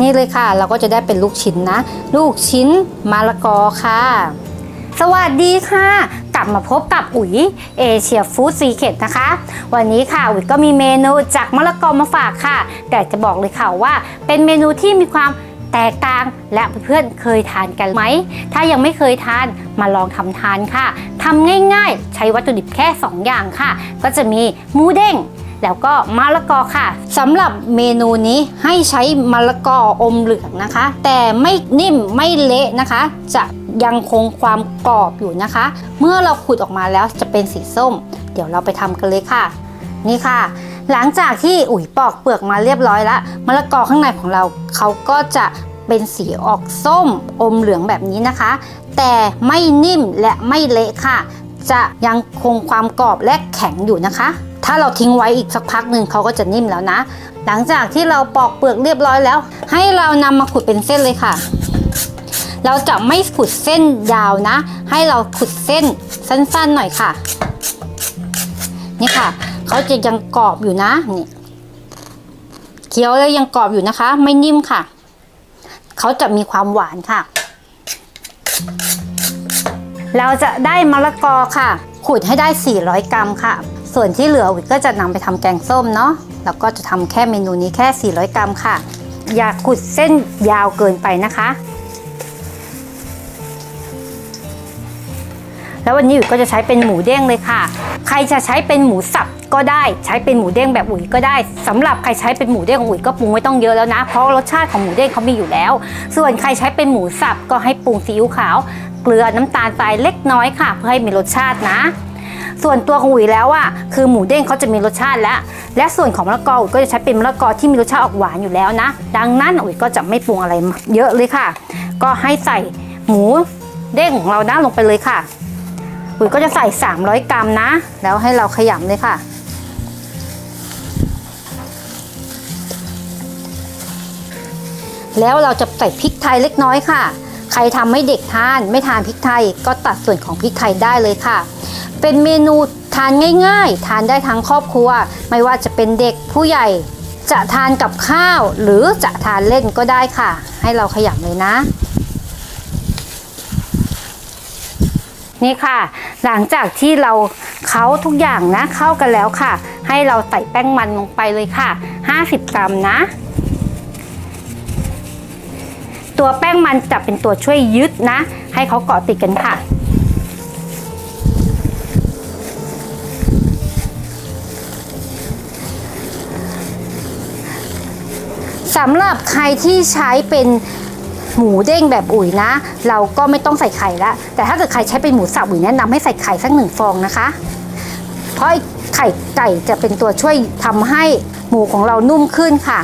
นี่เลยค่ะ เราก็จะได้เป็นลูกชิ้นนะ ลูกชิ้นมะละกอค่ะ สวัสดีค่ะ กลับมาพบกับอุ๋ยเอเชียฟู้ดซีเคทนะคะ วันนี้ค่ะอุ๋ยก็มีเมนูจากมะละกอมาฝากค่ะ แต่จะบอกเลยค่ะว่า เป็นเมนูที่มีความแตกต่างและเพื่อนๆเคยทานกันไหม ถ้ายังไม่เคยทานมาลองทำทานค่ะทำง่ายๆ ใช้วัตถุดิบแค่ 2 อย่างค่ะ ก็จะมีหมูเด้ง แล้วก็มะละกอค่ะสำหรับเมนูนี้ให้ใช้มะละกออมเหลืองนะคะ แต่ไม่นิ่มไม่เละนะคะ จะยังคงความกรอบอยู่นะคะ เมื่อเราขูดออกมาแล้วจะเป็นสีส้ม เดี๋ยวเราไปทำกันเลยค่ะ นี่ค่ะ หลังจากที่อุ๋ยปอกเปลือกมาเรียบร้อยแล้วมะละกอข้างในของเราเขาก็จะเป็นสีออกส้มอมเหลืองแบบนี้นะคะ แต่ไม่นิ่มและไม่เละค่ะ จะยังคงความกรอบและแข็งอยู่นะคะ ถ้าเราทิ้งไว้อีกสักพักหนึ่งเขาก็จะนิ่มแล้วนะ หลังจากที่เราปอกเปลือกเรียบร้อยแล้ว ให้เรานำมาขุดเป็นเส้นเลยค่ะ เราจะไม่ขุดเส้นยาวนะ ให้เราขุดเส้นสั้นๆหน่อยค่ะ นี่ค่ะเขาจะยังกรอบอยู่นะนี่เคี้ยวแล้วยังกรอบอยู่นะคะ ไม่นิ่มค่ะเขาจะมีความหวานค่ะ เราจะได้มะละกอค่ะขูดให้ได้ 400 กรัมค่ะ ส่วนที่เหลือวิก็จะนำไปทำแกงส้มเนาะแล้วก็จะทำแค่เมนูนี้แค่ 400 กรัมค่ะ อย่าขุดเส้นยาวเกินไปนะคะ แล้ววันนี้อุ๋ยก็จะใช้เป็นหมูเด้งเลยค่ะ ใครจะใช้เป็นหมูสับก็ได้ใช้เป็นหมูเด้งแบบอุ๋ยก็ได้สำหรับใครใช้เป็นหมูเด้งของอุ๋ยก็ปรุงไม่ต้องเยอะแล้วนะ เพราะรสชาติของหมูเด้งเขามีอยู่แล้ว ส่วนใครใช้เป็นหมูสับก็ให้ปรุงซีอิ๊วขาว เกลือน้ำตาลทรายเล็กน้อยค่ะ เพื่อให้มีรสชาตินะ ส่วนตัวของอุ๋ยแล้วอะคือหมูเด้งเขาจะมีรสชาติแล้ว และส่วนของมะละกออุ๋ยก็จะใช้เป็นมะละกอที่มีรสชาติออกหวานอยู่แล้วนะ ดังนั้นอุ๋ยก็จะไม่ปรุงอะไรเยอะเลยค่ะ ก็ให้ใส่หมูเด้งของเรานะลงไปเลยค่ะปุ๋ยก็จะใส่ 300 กรัมนะ แล้วให้เราขยำเลยค่ะแล้วเราจะใส่พริกไทยเล็กน้อยค่ะ ใครทำให้เด็กทานไม่ทานพริกไทย ก็ตัดส่วนของพริกไทยได้เลยค่ะ เป็นเมนูทานง่ายๆ ทานได้ทั้งครอบครัว ไม่ว่าจะเป็นเด็กผู้ใหญ่จะทานกับข้าว หรือจะทานเล่นก็ได้ค่ะ ให้เราขยำเลยนะ นี่ค่ะ หลังจากที่เราเคล้าทุกอย่างนะเข้ากันแล้วค่ะ ให้เราใส่แป้งมันลงไปเลยค่ะ 50 กรัมนะ ตัวแป้งมันจะเป็นตัวช่วยยึดนะ ให้เขาเกาะติดกันค่ะสำหรับใครที่ใช้เป็นหมูเด้งแบบอุ๋ยนะ เราก็ไม่ต้องใส่ไข่ละแต่ถ้าเกิดใครใช้เป็นหมูสับอุ๋ยแนะนำให้ใส่ไข่สักหนึ่งฟองนะคะ เพราะไอ้ไข่ไก่จะเป็นตัวช่วยทำให้หมูของเรานุ่มขึ้นค่ะ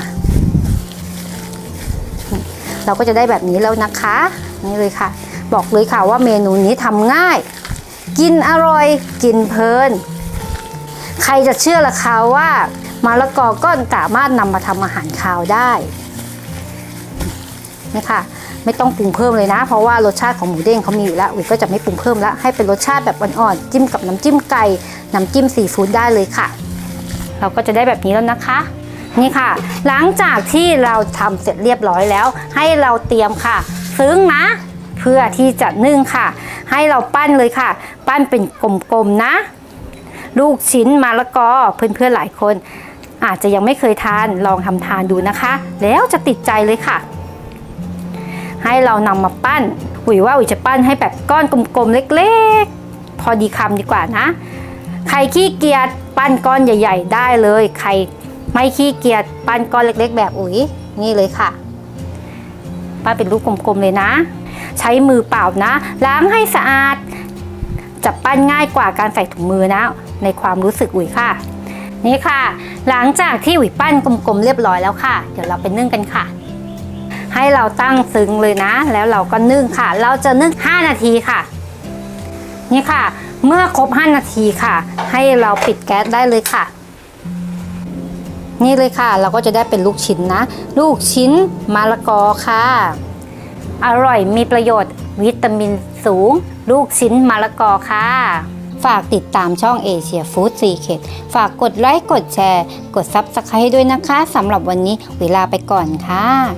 เราก็จะได้แบบนี้แล้วนะคะ นี่เลยค่ะ บอกเลยค่ะว่าเมนูนี้ทำง่าย กินอร่อยกินเพลิน ใครจะเชื่อล่ะคะว่ามะละกอก็สามารถนำมาทำอาหารคาวได้นี่ค่ะไม่ต้องปรุงเพิ่มเลยนะ เพราะว่ารสชาติของหมูเด้งเขามีอยู่แล้วอุ๋ยก็จะไม่ปรุงเพิ่มแล้วให้เป็นรสชาติแบบอ่อนๆจิ้มกับน้ำจิ้มไก่น้ำจิ้มซีฟู้ดได้เลยค่ะ เราก็จะได้แบบนี้แล้วนะคะ นี่ค่ะ หลังจากที่เราทำเสร็จเรียบร้อยแล้ว ให้เราเตรียมค่ะ ซึ้งนะ เพื่อที่จะนึ่งค่ะ ให้เราปั้นเลยค่ะ ปั้นเป็นกลมๆนะ ลูกชิ้นมะละกอเพื่อนๆหลายคน อาจจะยังไม่เคยทานลองทำทานดูนะคะ แล้วจะติดใจเลยค่ะ ให้เรานำมาปั้นอุ๋ยว่าอุ๋ยจะปั้นให้แบบก้อนกลมๆเล็กๆ พอดีคำดีกว่านะ ใครขี้เกียจปั้นก้อนใหญ่ ๆ ได้เลย ใคร ไม่ขี้เกียจปั้นก้อนเล็ก ๆ แบบอุ๋ยนี่เลยค่ะปั้นเป็นลูกกลมๆเลยนะ ใช้มือเปล่านะ ล้างให้สะอาดจะปั้นง่ายกว่าการใส่ถุงมือนะ ในความรู้สึกอุ๋ยค่ะ นี่ค่ะ หลังจากที่อุ๋ยปั้นกลมๆเรียบร้อยแล้วค่ะ เดี๋ยวเราไปนึ่งกันค่ะ ให้เราตั้งซึ้งเลยนะ แล้วเราก็นึ่งค่ะ เราจะนึ่ง 5 นาทีค่ะ นี่ค่ะ เมื่อครบ 5 นาทีค่ะ ให้เราปิดแก๊สได้เลยค่ะ นี่เลยค่ะ เราก็จะได้เป็นลูกชิ้นนะ ลูกชิ้นมะละกอค่ะ อร่อยมีประโยชน์วิตามินสูง ลูกชิ้นมะละกอค่ะ ฝากติดตามช่องเอเชียฟู้ดซีเคทฝากกดไลค์ กดแชร์ กดซับสไครต์ด้วยนะคะสำหรับวันนี้เวลาไปก่อนค่ะ